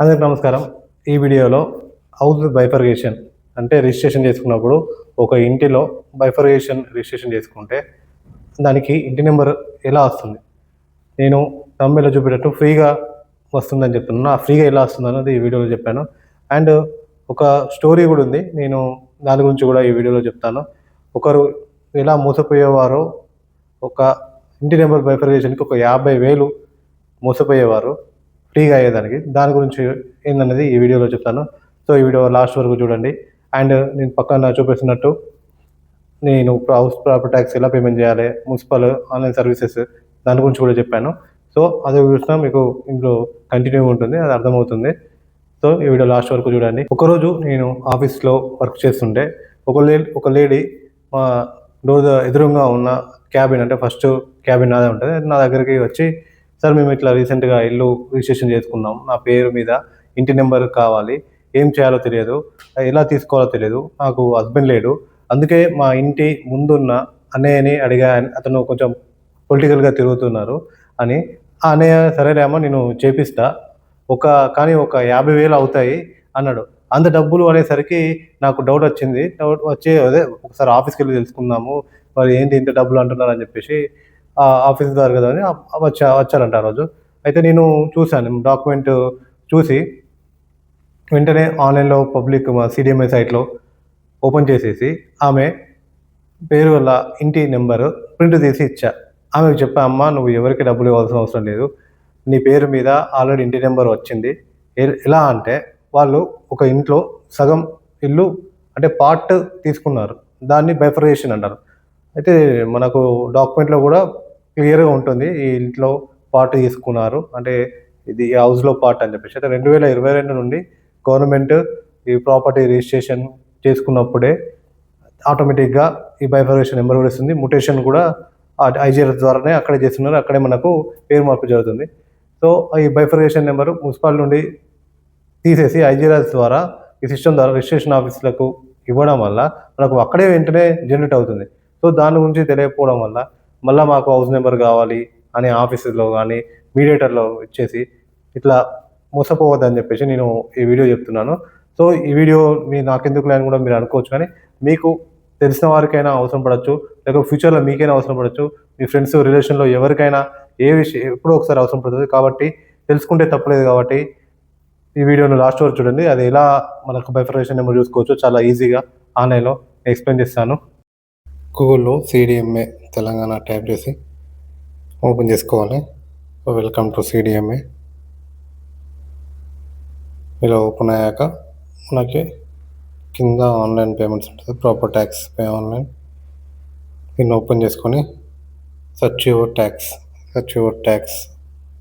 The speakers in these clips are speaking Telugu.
అందరికి నమస్కారం. ఈ వీడియోలో హౌస్ బైఫర్గేషన్ అంటే రిజిస్ట్రేషన్ చేసుకున్నప్పుడు ఒక ఇంటిలో బైఫర్గేషన్ రిజిస్ట్రేషన్ చేసుకుంటే దానికి ఇంటి నెంబర్ ఎలా వస్తుంది? నేను తమ్మిలో చూపేటట్టు ఫ్రీగా వస్తుందని చెప్తున్నాను. ఆ ఫ్రీగా ఎలా వస్తుంది అన్నది ఈ వీడియోలో చెప్పాను. అండ్ ఒక స్టోరీ కూడా ఉంది. నేను దాని గురించి కూడా ఈ వీడియోలో చెప్తాను. ఒకరు ఎలా మోసపోయేవారో ఒక ఇంటి నెంబర్ బైఫర్గేషన్కి ఒక యాభై వేలు మోసపోయేవారు. ఫ్రీగా అయ్యేదానికి. దాని గురించి ఏందన్నది ఈ వీడియోలో చెప్తాను. సో ఈ వీడియో లాస్ట్ వరకు చూడండి. అండ్ నేను పక్కన చూపిస్తున్నట్టు నేను హౌస్ ప్రాపర్టీ ట్యాక్స్ ఎలా పేమెంట్ చేయాలి మున్సిపల్ ఆన్లైన్ సర్వీసెస్ దాని గురించి కూడా చెప్పాను. సో అది చూసినా మీకు ఇందులో కంటిన్యూ ఉంటుంది అది అర్థమవుతుంది. సో ఈ వీడియో లాస్ట్ వరకు చూడండి. ఒకరోజు నేను ఆఫీస్లో వర్క్ చేస్తుంటే ఒక లే ఒక లేడీ మా డోర్ ఎదురుగా ఉన్న క్యాబిన్ అంటే ఫస్ట్ క్యాబిన్ నాదే ఉంటుంది. నా దగ్గరికి వచ్చి సార్ మేము ఇట్లా రీసెంట్గా ఇల్లు రిజిస్ట్రేషన్ చేసుకున్నాం. నా పేరు మీద ఇంటి నెంబర్ కావాలి. ఏం చేయాలో తెలియదు. ఎలా తీసుకోవాలో తెలియదు. నాకు హస్బెండ్ లేడు. అందుకే మా ఇంటి ముందున్న అన్నయ్యని అడిగా అతను కొంచెం పొలిటికల్గా తిరుగుతున్నారు అని. ఆ అన్నయ్య సరేలేమో నేను చేపిస్తా. ఒక కానీ ఒక యాభై వేలు అవుతాయి అన్నాడు. అంత డబ్బులు అనేసరికి నాకు డౌట్ వచ్చింది. డౌట్ వచ్చి అదే ఒకసారి ఆఫీస్కి వెళ్ళి తెలుసుకుందాము. మరి ఏంటి ఇంత డబ్బులు అంటున్నారు అని చెప్పేసి ఆఫీస్ ద్వారా కదా అని వచ్చా వచ్చారంట ఆ రోజు. అయితే నేను చూశాను డాక్యుమెంట్ చూసి వెంటనే ఆన్లైన్లో పబ్లిక్ మా సిడిఎంఐ సైట్లో ఓపెన్ చేసేసి ఆమె పేరు వల్ల ఇంటి నెంబరు ప్రింట్ తీసి ఇచ్చా. ఆమెకు చెప్పా అమ్మ నువ్వు ఎవరికి డబ్బులు ఇవ్వాల్సిన అవసరం లేదు. నీ పేరు మీద ఆల్రెడీ ఇంటి నెంబర్ వచ్చింది. ఎలా అంటే వాళ్ళు ఒక ఇంట్లో సగం ఇల్లు అంటే పార్ట్ తీసుకున్నారు. దాన్ని బైఫరేషన్ అంటారు. అయితే మనకు డాక్యుమెంట్లో కూడా క్లియర్గా ఉంటుంది. ఈ ఇంట్లో పార్ట్ తీసుకున్నారు. అంటే ఇది ఈ హౌస్లో పార్ట్ అని చెప్పేసి. అయితే రెండు వేల ఇరవై రెండు నుండి గవర్నమెంట్ ఈ ప్రాపర్టీ రిజిస్ట్రేషన్ చేసుకున్నప్పుడే ఆటోమేటిక్గా ఈ బైఫర్గేషన్ నెంబర్ కూడా ఇస్తుంది. ముటేషన్ కూడా ఐజీఆర్ ద్వారానే అక్కడే చేస్తున్నారు. అక్కడే మనకు పేరు మార్పు జరుగుతుంది. సో ఈ బైఫర్గేషన్ నెంబర్ మున్సిపాల్ నుండి తీసేసి ఐజీఆర్ఎస్ ద్వారా ఈ సిస్టమ్ ద్వారా రిజిస్ట్రేషన్ ఆఫీసులకు ఇవ్వడం వల్ల మనకు అక్కడే వెంటనే జనరేట్ అవుతుంది. సో దాని గురించి తెలియకపోవడం వల్ల మళ్ళీ మాకు హౌస్ నెంబర్ కావాలి అని ఆఫీసులో కానీ మీడియేటర్లో ఇచ్చేసి ఇట్లా మోసపోవద్దని చెప్పేసి నేను ఈ వీడియో చెప్తున్నాను. సో ఈ వీడియో మీ నాకెందుకు లేని కూడా మీరు అనుకోవచ్చు కానీ మీకు తెలిసిన వారికైనా అవసరం పడవచ్చు లేకపోతే ఫ్యూచర్లో మీకైనా అవసరం పడవచ్చు మీ ఫ్రెండ్స్ రిలేషన్లో ఎవరికైనా ఏ విషయం ఎప్పుడో ఒకసారి అవసరం పడుతుంది కాబట్టి తెలుసుకుంటే తప్పలేదు కాబట్టి ఈ వీడియోను లాస్ట్ వరకు చూడండి. అది ఎలా మనకు బైఫర్గేషన్ నెంబర్ చూసుకోవచ్చు చాలా ఈజీగా ఆన్లైన్లో ఎక్స్ప్లెయిన్ చేస్తాను. గూగుల్లో సిడిఎంఏ తెలంగాణ టైప్ చేసి ఓపెన్ చేసుకోవాలి. వెల్కమ్ టు సిడిఎంఏ ఇలా ఓపెన్ అయ్యాక మనకి కింద ఆన్లైన్ పేమెంట్స్ ఉంటుంది. ప్రాపర్ ట్యాక్స్ పే ఆన్లైన్ దీన్ని ఓపెన్ చేసుకొని search your tax search your tax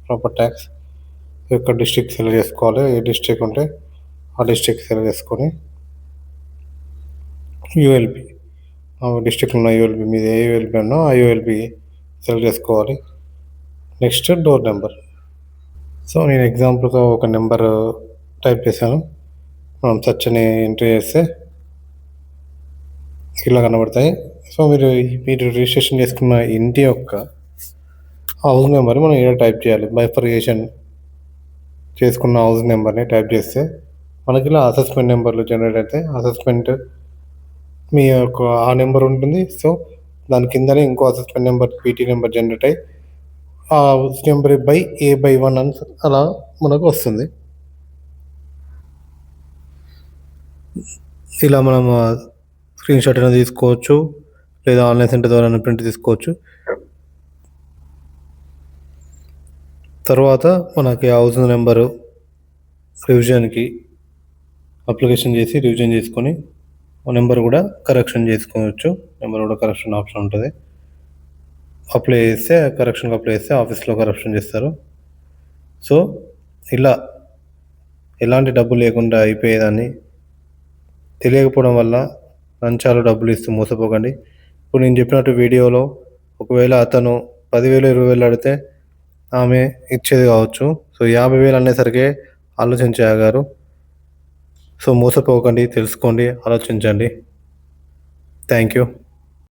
proper tax ఈ యొక్క డిస్ట్రిక్ట్ సెలెక్ట్ చేసుకోవాలి. ఏ డిస్ట్రిక్ట్ ఉంటే ఆ డిస్ట్రిక్ట్ సెలెక్ట్ చేసుకొని యూఎల్పి డిస్ట్రిక్ట్ ఉన్న యూఎల్బి మీద ఏ యూఎల్పి ఉన్నా ఆ యూఎల్పి సెలెక్ట్ చేసుకోవాలి. నెక్స్ట్ డోర్ నెంబర్ సో నేను ఎగ్జాంపుల్గా ఒక నెంబర్ టైప్ చేశాను. మనం సెర్చ్ అని ఎంట్రీ చేస్తే ఇలా కనబడతాయి. సో మీరు మీరు రిజిస్ట్రేషన్ చేసుకున్న ఇంటి యొక్క హౌస్ నెంబర్ మనం ఇక్కడ టైప్ చేయాలి. బైఫర్గేషన్ చేసుకున్న హౌస్ నెంబర్ని టైప్ చేస్తే మనకి ఇలా అసెస్మెంట్ నెంబర్లు జనరేట్ అయితే అసెస్మెంట్ మీ యొక్క ఆ నెంబర్ ఉంటుంది. సో దాని కిందనే ఇంకో assessment number PT number generate అయ్యి ఆ number by A by one అని అలా మనకు వస్తుంది. ఇలా మనం స్క్రీన్ షాట్ అయినా తీసుకోవచ్చు. లేదా ఆన్లైన్ సెంటర్ ద్వారా ప్రింట్ తీసుకోవచ్చు. తర్వాత మనకి హౌస్ నెంబరు రివిజన్కి అప్లికేషన్ చేసి రివిజన్ చేసుకొని నెంబర్ కూడా కరెక్షన్ చేసుకోవచ్చు. నెంబర్ కూడా కరెక్షన్ ఆప్షన్ ఉంటుంది. అప్లై చేస్తే కరెక్షన్కి అప్లై చేస్తే ఆఫీస్లో కరెక్షన్ చేస్తారు. సో ఇలా ఎలాంటి డబ్బు లేకుండా అయిపోయేదాన్ని తెలియకపోవడం వల్ల లంచాలు డబ్బులు ఇస్తూ మోసపోకండి. ఇప్పుడు నేను చెప్పినట్టు వీడియోలో ఒకవేళ అతను పదివేలు ఇరవై వేలు అడిగితే ఆమె ఇచ్చేది కావచ్చు. సో యాభై వేలు అనేసరికి ఆలోచించగారు సో మోసపోకండి తెలుసుకోండి ఆలోచించండి. Thank you